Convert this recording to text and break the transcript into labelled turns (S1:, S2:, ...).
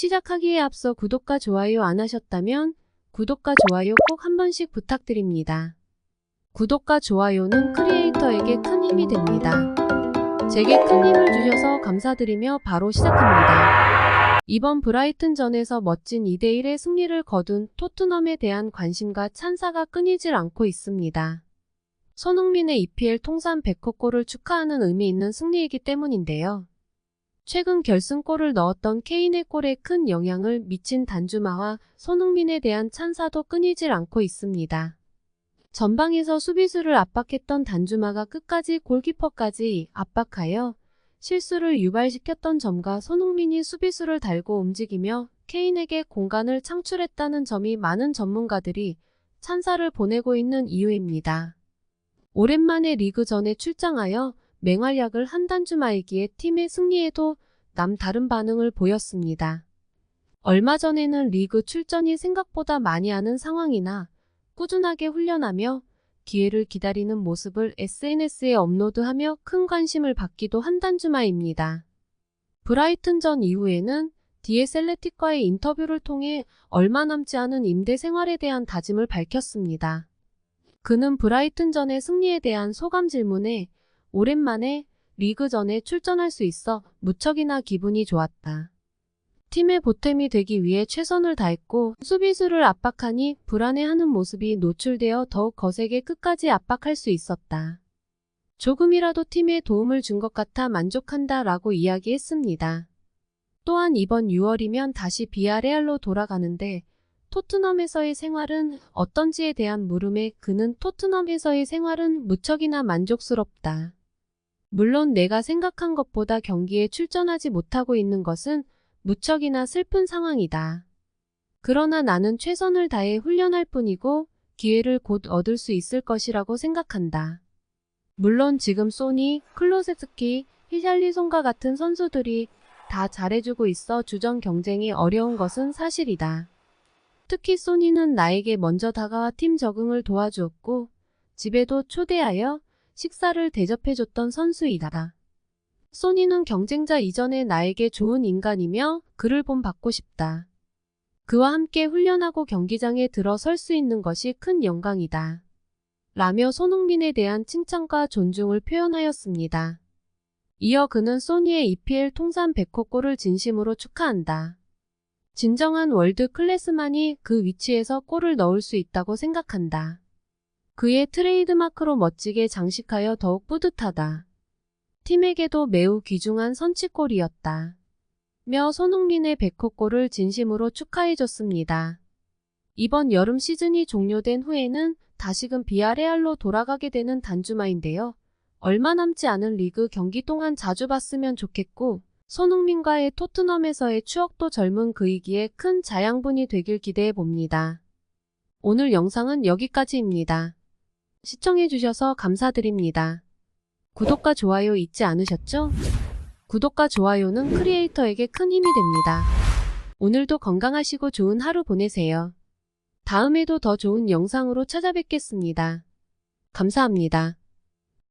S1: 시작하기에 앞서 구독과 좋아요 안 하셨다면 구독과 좋아요 꼭 한 번씩 부탁드립니다. 구독과 좋아요는 크리에이터에게 큰 힘이 됩니다. 제게 큰 힘을 주셔서 감사드리며 바로 시작합니다. 이번 브라이튼전에서 멋진 2대1의 승리를 거둔 토트넘에 대한 관심과 찬사가 끊이질 않고 있습니다. 손흥민의 EPL 통산 100호 골을 축하하는 의미 있는 승리이기 때문인데요. 최근 결승골을 넣었던 케인의 골에 큰 영향을 미친 단주마와 손흥민에 대한 찬사도 끊이질 않고 있습니다. 전방에서 수비수를 압박했던 단주마가 끝까지 골키퍼까지 압박하여 실수를 유발시켰던 점과 손흥민이 수비수를 달고 움직이며 케인에게 공간을 창출했다는 점이 많은 전문가들이 찬사를 보내고 있는 이유입니다. 오랜만에 리그 전에 출장하여 맹활약을 한 단주마이기에 팀의 승리에도 남다른 반응을 보였습니다. 얼마 전에는 리그 출전이 생각보다 많이 하는 상황이나 꾸준하게 훈련하며 기회를 기다리는 모습을 SNS에 업로드하며 큰 관심을 받기도 한 단주마입니다. 브라이튼전 이후에는 디에셀레틱과의 인터뷰를 통해 얼마 남지 않은 임대 생활에 대한 다짐을 밝혔습니다. 그는 브라이튼전의 승리에 대한 소감 질문에 오랜만에 리그전에 출전할 수 있어 무척이나 기분이 좋았다. 팀의 보탬이 되기 위해 최선을 다했고 수비수를 압박하니 불안해하는 모습이 노출되어 더욱 거세게 끝까지 압박할 수 있었다. 조금이라도 팀에 도움을 준 것 같아 만족한다 라고 이야기했습니다. 또한 이번 6월이면 다시 비아레알로 돌아가는데 토트넘에서의 생활은 어떤지에 대한 물음에 그는 토트넘에서의 생활은 무척이나 만족스럽다. 물론 내가 생각한 것보다 경기에 출전하지 못하고 있는 것은 무척이나 슬픈 상황이다. 그러나 나는 최선을 다해 훈련할 뿐이고 기회를 곧 얻을 수 있을 것이라고 생각한다. 물론 지금 소니, 클로세스키, 히샬리송과 같은 선수들이 다 잘해주고 있어 주전 경쟁이 어려운 것은 사실이다. 특히 소니는 나에게 먼저 다가와 팀 적응을 도와주었고 집에도 초대하여 식사를 대접해줬던 선수이다. 소니는 경쟁자 이전에 나에게 좋은 인간이며 그를 본 받고 싶다. 그와 함께 훈련하고 경기장에 들어설 수 있는 것이 큰 영광이다. 라며 손흥민에 대한 칭찬과 존중을 표현하였습니다. 이어 그는 소니의 EPL 통산 100호 골을 진심으로 축하한다. 진정한 월드 클래스만이 그 위치에서 골을 넣을 수 있다고 생각한다. 그의 트레이드마크로 멋지게 장식하여 더욱 뿌듯하다. 팀에게도 매우 귀중한 선취골이었다. 며 손흥민의 100호 골을 진심으로 축하해줬습니다. 이번 여름 시즌이 종료된 후에는 다시금 비아레알로 돌아가게 되는 단주마인데요. 얼마 남지 않은 리그 경기 동안 자주 봤으면 좋겠고 손흥민과의 토트넘에서의 추억도 젊은 그이기에 큰 자양분이 되길 기대해 봅니다. 오늘 영상은 여기까지입니다. 시청해주셔서 감사드립니다. 구독과 좋아요 잊지 않으셨죠? 구독과 좋아요는 크리에이터에게 큰 힘이 됩니다. 오늘도 건강하시고 좋은 하루 보내세요. 다음에도 더 좋은 영상으로 찾아뵙겠습니다. 감사합니다.